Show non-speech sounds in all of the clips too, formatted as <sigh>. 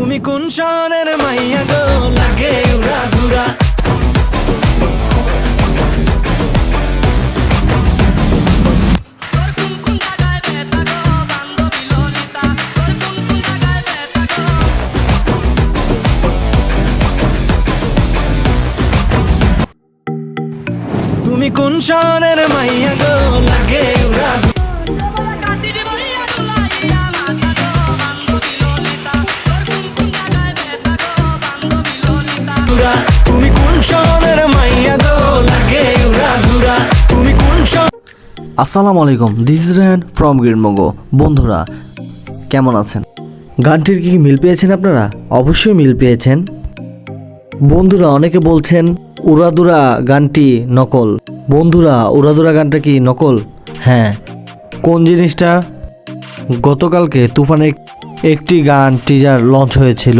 তুমি কোন শহরের মাইয়া গো? লাগে উড়া তুমি কোন শহরের মাইয়া গো? লাগে উড়া মাইয়া গো, লাগে উড়া ধুরা। তুমি আসসালামু আলাইকুম this is Rehan from green mango বন্ধুরা, কেমন আছেন? গানটির কি মিল পেয়েছেন আপনারা? অবশ্যই মিল পেয়েছেন। বন্ধুরা, অনেকে বলছেন উড়াদুরা গানটি নকল। বন্ধুরা উড়াদুরা গানটা কি নকল? হ্যাঁ। কোন জিনিসটা? গতকালকে তুফানের একটি গান টিজার লঞ্চ হয়েছিল।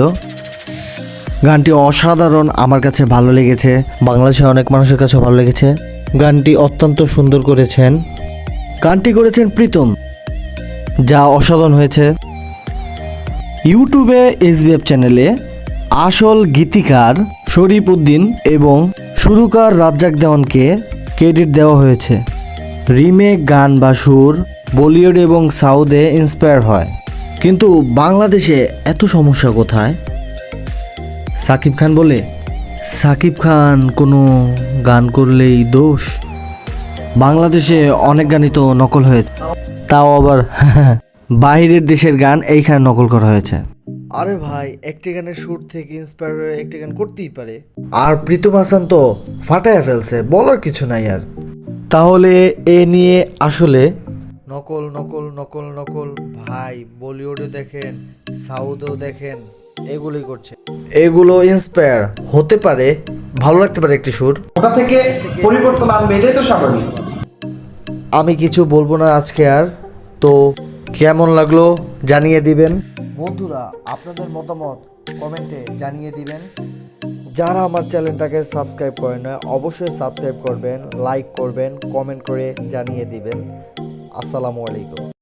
গানটি অসাধারণ আমার কাছে ভালো লেগেছে। বাংলাদেশে অনেক মানুষের কাছে ভালো লেগেছে। গানটি অত্যন্ত সুন্দর করেছেন। গানটি করেছেন প্রীতম, যা অসাধারণ হয়েছে। ইউটিউবে এসবিএফ চ্যানেলে আসল গীতিকার শরীফ উদ্দিন এবং সুরকার রাজ্জাক দেওয়ানকে ক্রেডিট দেওয়া হয়েছে। রিমেক গান বা সুর বলিউড এবং সাউথে ইন্সপায়ার হয়। কিন্তু বাংলাদেশে এত সমস্যা কোথায়? সাকিব খান বলে সাকিব খান কোনো গান করলেই দোষ। বাংলাদেশে অনেক গানই তো নকল হয়েছে। তাও আবার <laughs> বাইরের দেশের গান এইখানে নকল করা হয়েছে। আরে ভাই একটি গানের সুর থেকে ইন্সপায়ার হয়ে একটি গান করতেই পারে। আর প্রীতম হাসান তো ফাটায় ফেলছে বলার কিছু নাই আর। তাহলে এ নিয়ে আসলে? নকল নকল নকল নকল। ভাই বলিউডে দেখেন সাউথেও দেখেন। এগুলোই করছে। এগুলো ইন্সপায়ার হতে পারে ভালো লাগতে পারে একটি সুর। ওটা থেকে পরিবর্তন আনবে এটাই তো স্বাভাবিক। আমি কিছু বলব না আজকে আর তো কেমন লাগল জানিয়ে দিবেন। বন্ধুরা আপনাদের মতামত কমেন্টে জানিয়ে দিবেন। যারা আমার চ্যানেলটাকে সাবস্ক্রাইব করেন না অবশ্যই সাবস্ক্রাইব করবেন লাইক করবেন কমেন্ট করে জানিয়ে দিবেন। আসসালামু আলাইকুম।